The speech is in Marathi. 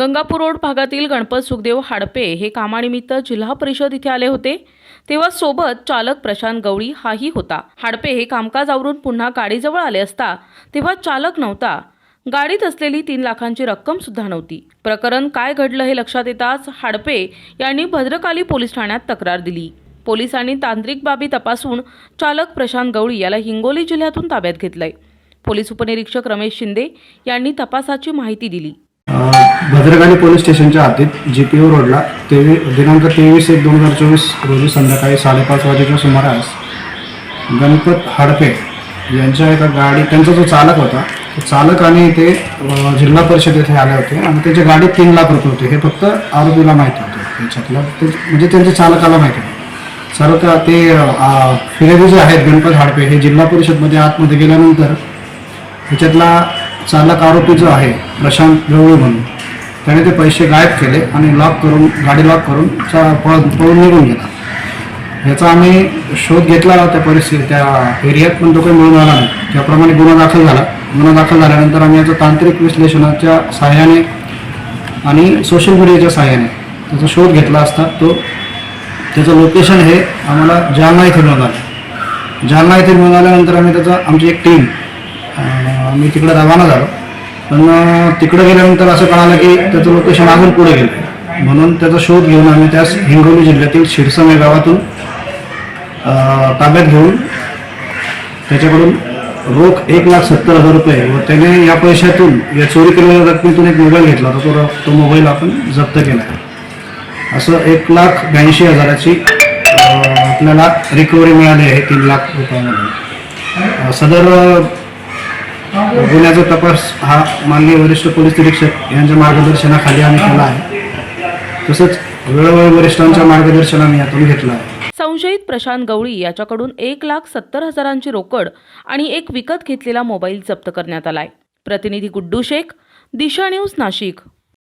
गंगापूर रोड भागातील गणपत सुखदेव हाडपे हे कामानिमित्त जिल्हा परिषद इथे आले होते. तेव्हा सोबत चालक प्रशांत गवळी हाही होता. हाडपे हे कामकाज आवरून पुन्हा गाडीजवळ आले असता तेव्हा चालक नव्हता. गाडीत असलेली तीन लाखांची रक्कम सुद्धा नव्हती. प्रकरण काय घडलं हे लक्षात येताच हाडपे यांनी भद्रकाली पोलीस ठाण्यात तक्रार दिली. पोलिसांनी तांत्रिक बाबी तपासून चालक प्रशांत गवळी याला हिंगोली जिल्ह्यातून ताब्यात घेतलंय. पोलीस उपनिरीक्षक रमेश शिंदे यांनी तपासाची माहिती दिली. भद्रकाली पोलीस स्टेशनच्या हद्दीत जी पी ओ रोडला तेवी दिनांक तेवीस एक दोन हजार चोवीस रोजी संध्याकाळी साडेपाच वाजेच्या सुमारास गणपत हाडपे यांच्या एका गाडी त्यांचा जो चालक होता तो चालक आणि ते जिल्हा परिषद येथे आले होते आणि त्याच्या गाडीत तीन लाख रुपये होते. हे फक्त आरोपीला माहिती होतं. त्याच्यातलं ते म्हणजे त्यांच्या चालकाला माहिती होतं. सर्व का ते अ, फिर्यादी जे आहेत गणपत हाडपे हे जिल्हा परिषदमध्ये आतमध्ये गेल्यानंतर त्याच्यातला चालक आरोपी जो आहे प्रशांत गवळी म्हणून त्याने ते पैसे गायब केले आणि लॉक करून गाडी लॉक करून चा- पळ पळून निघून गेला. याचा आम्ही शोध घेतला त्या परिस्थिती त्या एरियात पण तो काही मिळून आला नाही. त्याप्रमाणे गुन्हा दाखल झाला. गुन्हा दाखल झाल्यानंतर आम्ही याचं तांत्रिक विश्लेषणाच्या सहाय्याने आणि सोशल मीडियाच्या सहाय्याने त्याचा शोध घेतला असता तो त्याचं लोकेशन हे आम्हाला जालना इथे मिळून जालना इथे मिळून आल्यानंतर आम्ही त्याचा आमची एक टीम आम्ही तिकडे रवाना झालो. पण तिकडे गेल्यानंतर असं कळालं की त्याचं लोकेशन अजून पुढे गेलं म्हणून त्याचा शोध घेऊन आम्ही त्यास हिंगोली जिल्ह्यातील शिरसम या गावातून ताब्यात घेऊन त्याच्याकडून रोख एक लाख सत्तर हजार रुपये व त्याने या पैशातून या चोरी केलेल्या रकमेतून एक मोबाईल घेतला होता. तो तो मोबाईल आपण जप्त केला. असं एक लाख ब्याऐंशी हजाराची आपल्याला रिकव्हरी मिळाली आहे तीन लाख रुपयामध्ये. सदर गुन्ह्याचा तपास हा माननीय वरिष्ठ पोलीस निरीक्षक यांच्या मार्गदर्शनाखाली आम्ही केला आहे. तसंच वेळोवेळी वरिष्ठांच्या मार्गदर्शनाने यातून घेतला आहे. संशयित प्रशांत गवळी याच्याकडून एक लाख सत्तर हजारांची रोकड आणि एक विकत घेतलेला मोबाईल जप्त करण्यात आलाय. प्रतिनिधी गुड्डू शेख दिशा न्यूज नाशिक.